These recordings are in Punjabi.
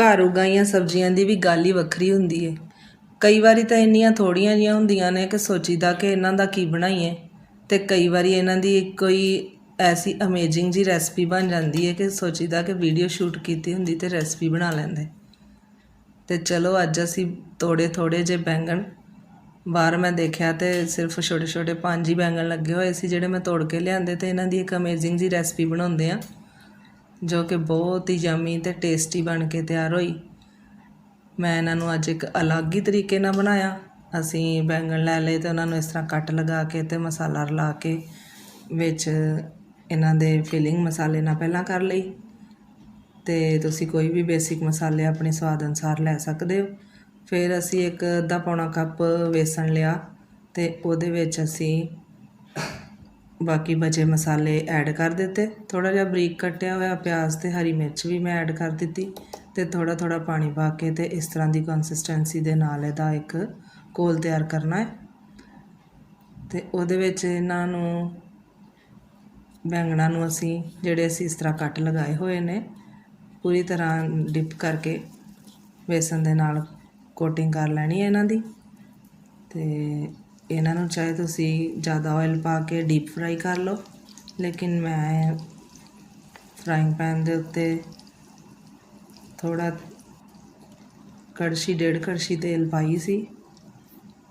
ਘਰ ਉਗਾਈਆਂ ਸਬਜ਼ੀਆਂ ਦੀ ਵੀ ਗੱਲ ਹੀ ਵੱਖਰੀ ਹੁੰਦੀ ਹੈ ਕਈ ਵਾਰੀ ਤਾਂ ਇੰਨੀਆਂ ਥੋੜ੍ਹੀਆਂ ਜਿਹੀਆਂ ਹੁੰਦੀਆਂ ਨੇ ਕਿ ਸੋਚੀਦਾ ਕਿ ਇਹਨਾਂ ਦਾ ਕੀ ਬਣਾਈਏ ਤੇ ਕਈ ਵਾਰੀ ਇਹਨਾਂ ਦੀ ਕੋਈ ਐਸੀ ਅਮੇਜ਼ਿੰਗ ਜੀ ਰੈਸਪੀ ਬਣ ਜਾਂਦੀ ਹੈ ਕਿ ਸੋਚੀਦਾ ਕਿ ਵੀਡੀਓ ਸ਼ੂਟ ਕੀਤੀ ਹੁੰਦੀ ਤੇ ਰੈਸਪੀ ਬਣਾ ਲੈਂਦੇ। ਤੇ ਚਲੋ ਅੱਜ ਅਸੀਂ ਤੋੜੇ ਥੋੜੇ ਜੇ ਬੈਂਗਣ ਬਾਹਰ ਮੈਂ ਦੇਖਿਆ ਤੇ ਸਿਰਫ ਛੋਟੇ ਛੋਟੇ ਪੰਜ ਹੀ ਬੈਂਗਣ ਲੱਗੇ ਹੋਏ ਸੀ ਜਿਹੜੇ ਮੈਂ ਤੋੜ ਕੇ ਲਿਆਂਦੇ ਤੇ ਇਹਨਾਂ ਦੀ ਇੱਕ ਅਮੇਜ਼ਿੰਗ ਜੀ ਰੈਸਪੀ ਬਣਾਉਂਦੇ ਆ ਜੋ ਕਿ ਬਹੁਤ ਹੀ ਯਮੀ ਤੇ ਟੇਸਟੀ ਬਣ ਕੇ ਤਿਆਰ ਹੋਈ। ਮੈਂ ਇਹਨਾਂ ਨੂੰ ਅੱਜ ਇੱਕ ਅਲੱਗ ਹੀ ਤਰੀਕੇ ਨਾਲ ਬਣਾਇਆ। ਅਸੀਂ ਬੈਂਗਣ ਲੈ ਲਏ ਤੇ ਉਹਨਾਂ ਨੂੰ ਇਸ ਤਰ੍ਹਾਂ ਕੱਟ ਲਗਾ ਕੇ ਤੇ ਮਸਾਲਾ ਰਲਾ ਕੇ ਵਿੱਚ ਇਹਨਾਂ ਦੇ ਫਿਲਿੰਗ ਮਸਾਲੇ ਨਾਲ ਪਹਿਲਾਂ ਕਰ ਲਈ। ਤੇ ਤੁਸੀਂ ਕੋਈ ਵੀ ਬੇਸਿਕ ਮਸਾਲੇ ਆਪਣੇ ਸਵਾਦ ਅਨੁਸਾਰ ਲੈ ਸਕਦੇ ਹੋ। ਫਿਰ ਅਸੀਂ ਇੱਕ ਅੱਧਾ ਪੌਣਾ ਕੱਪ ਵੇਸਣ ਲਿਆ ਤੇ ਉਹਦੇ ਵਿੱਚ ਅਸੀਂ ਬਾਕੀ ਬਚੇ ਮਸਾਲੇ ਐਡ ਕਰ ਦਿੱਤੇ। ਥੋੜਾ ਜਿਹਾ ਬਰੀਕ ਕੱਟਿਆ ਹੋਇਆ ਪਿਆਜ਼ ਤੇ ਹਰੀ ਮਿਰਚ ਵੀ ਮੈਂ ਐਡ ਕਰ ਦਿੱਤੀ ਤੇ ਥੋੜਾ ਥੋੜਾ ਪਾਣੀ ਪਾ ਕੇ ਤੇ ਇਸ ਤਰ੍ਹਾਂ ਦੀ ਕੰਸਿਸਟੈਂਸੀ ਦੇ ਨਾਲ ਇਹਦਾ ਇੱਕ ਕੋਲ ਤਿਆਰ ਕਰਨਾ ਹੈ। ਤੇ ਉਹਦੇ ਵਿੱਚ ਇਹਨਾਂ ਨੂੰ ਬੈਂਗਣਾ ਨੂੰ ਅਸੀਂ ਜਿਹੜੇ ਅਸੀਂ ਇਸ ਤਰ੍ਹਾਂ ਕੱਟ ਲਗਾਏ ਹੋਏ ਨੇ, ਪੂਰੀ ਤਰ੍ਹਾਂ ਡਿਪ ਕਰਕੇ ਵੇਸਣ ਦੇ ਨਾਲ ਕੋਟਿੰਗ ਕਰ ਲੈਣੀ ਹੈ ਇਹਨਾਂ ਦੀ। ਤੇ ਇਹਨਾਂ ਨੂੰ ਚਾਹੇ ਤੁਸੀਂ ਜ਼ਿਆਦਾ ਆਇਲ ਪਾ ਕੇ ਡੀਪ ਫਰਾਈ ਕਰ ਲਓ, ਲੇਕਿਨ ਮੈਂ ਫਰਾਈਂਗ ਪੈਨ ਦੇ ਉੱਤੇ ਥੋੜਾ ਕੜਛੀ, ਡੇਢ ਕੜਛੀ ਤੇਲ ਪਾਈ ਸੀ,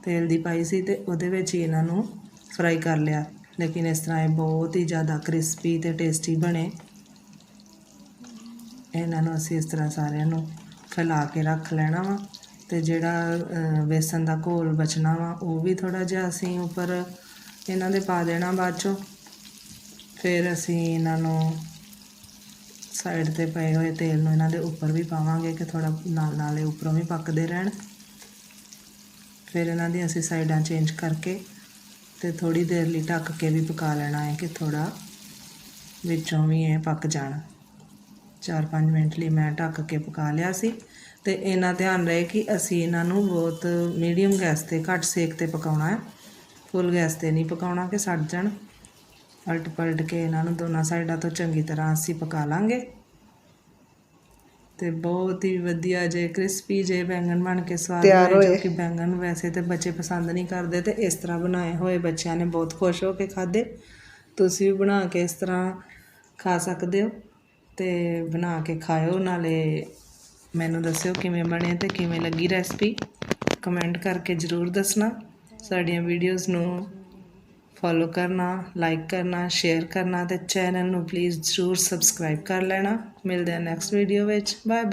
ਤੇਲ ਦੀ ਪਾਈ ਸੀ ਤੇ ਉਹਦੇ ਵਿੱਚ ਹੀ ਇਹਨਾਂ ਨੂੰ ਫਰਾਈ ਕਰ ਲਿਆ। ਲੇਕਿਨ ਇਸ ਤਰ੍ਹਾਂ ਇਹ ਬਹੁਤ ਹੀ ਜ਼ਿਆਦਾ ਕ੍ਰਿਸਪੀ ਤੇ ਟੇਸਟੀ ਬਣੇ। ਇਹਨਾਂ ਨੂੰ ਅਸੀਂ ਇਸ ਤਰ੍ਹਾਂ ਸਾਰਿਆਂ ਨੂੰ ਫੈਲਾ ਕੇ ਰੱਖ ਲੈਣਾ ਵਾ। ਤੇ ਜਿਹੜਾ ਅ, ਦਾ ਘੋਲ ਬਚਣਾ ਵਾ ਉਹ ਵੀ ਥੋੜਾ ਜਿਹਾ ਅਸੀਂ ਉੱਪਰ ਇਹਨਾਂ ਦੇ ਪਾ ਦੇਣਾ ਬਾਅਦ ਚੋਂ। ਫਿਰ ਅਸੀਂ ਇਹਨਾਂ ਨੂੰ ਸਾਈਡ ਤੇ ਪਏ ਹੋਏ ਤੇਲ ਨੂੰ ਇਹਨਾਂ ਦੇ ਉੱਪਰ ਵੀ ਪਾਵਾਂਗੇ ਕਿ ਥੋੜਾ ਨਾਲ ਨਾਲ ਇਹ ਉੱਪਰੋਂ ਵੀ ਪੱਕਦੇ ਰਹਿਣ। ਫਿਰ ਇਹਨਾਂ ਦੀ ਅਸੀਂ ਸਾਈਡਾਂ ਚੇਂਜ ਕਰਕੇ ਤੇ ਥੋੜੀ ਦੇਰ ਲਈ ਢੱਕ ਕੇ ਵੀ ਪਕਾ ਲੈਣਾ ਹੈ ਕਿ ਥੋੜਾ ਵਿੱਚੋਂ ਵੀ ਇਹ ਪੱਕ ਜਾਣ। 4-5 ਮਿੰਟ ਲਈ ਮੈਂ ਢੱਕ ਕੇ ਪਕਾ ਲਿਆ ਸੀ ਤੇ ਇਹਨਾਂ ਧਿਆਨ ਰਹੇ ਕਿ ਅਸੀਂ ਇਹਨਾਂ ਨੂੰ ਬਹੁਤ ਮੀਡੀਅਮ ਗੈਸ ਤੇ ਘੱਟ ਸੇਕ ਤੇ ਪਕਾਉਣਾ ਹੈ। ਫੁੱਲ ਗੈਸ ਤੇ ਨਹੀਂ ਪਕਾਉਣਾ ਕਿ ਸੜ ਜਾਣ। ਪਲਟ ਪਲਟ ਕੇ ਇਹਨਾਂ ਨੂੰ ਦੋਨਾਂ ਸਾਈਡਾਂ ਤੋਂ ਚੰਗੀ ਤਰ੍ਹਾਂ ਅਸੀਂ ਪਕਾ ਲਾਂਗੇ। ਤੇ ਬਹੁਤ ਹੀ ਵਧੀਆ ਜੇ ਕ੍ਰਿਸਪੀ ਜੇ ਬੈਂਗਣ ਬਣ ਕੇ ਸਵਾਦ ਤਿਆਰ ਹੋਏ। ਕਿ ਬੈਂਗਣ ਵੈਸੇ ਤੇ ਬੱਚੇ ਪਸੰਦ ਨਹੀਂ ਕਰਦੇ ਤੇ ਇਸ ਤਰ੍ਹਾਂ ਬਣਾਏ ਹੋਏ ਬੱਚਿਆਂ ਨੇ ਬਹੁਤ ਖੁਸ਼ ਹੋ ਕੇ ਖਾਦੇ ਤੁਸੀਂ ਵੀ ਬਣਾ ਕੇ ਇਸ ਤਰ੍ਹਾਂ ਖਾ ਸਕਦੇ ਹੋ। ਤੇ ਬਣਾ ਕੇ ਖਾਇਓ, ਨਾਲੇ ਮੈਨੂੰ ਦੱਸਿਓ ਕਿਵੇਂ ਬਣੇ ਅਤੇ ਕਿਵੇਂ ਲੱਗੀ ਰੈਸਪੀ ਕਮੈਂਟ ਕਰਕੇ ਜ਼ਰੂਰ ਦੱਸਣਾ। ਸਾਡੀਆਂ ਵੀਡੀਓਜ਼ ਨੂੰ ਫੋਲੋ ਕਰਨਾ ਲਾਈਕ ਕਰਨਾ ਸ਼ੇਅਰ ਕਰਨਾ ਅਤੇ ਚੈਨਲ ਨੂੰ ਪਲੀਜ਼ ਜ਼ਰੂਰ ਸਬਸਕ੍ਰਾਈਬ ਕਰ ਲੈਣਾ। ਮਿਲਦੇ ਹਾਂ ਨੈਕਸਟ ਵੀਡੀਓ ਵਿੱਚ। ਬਾਏ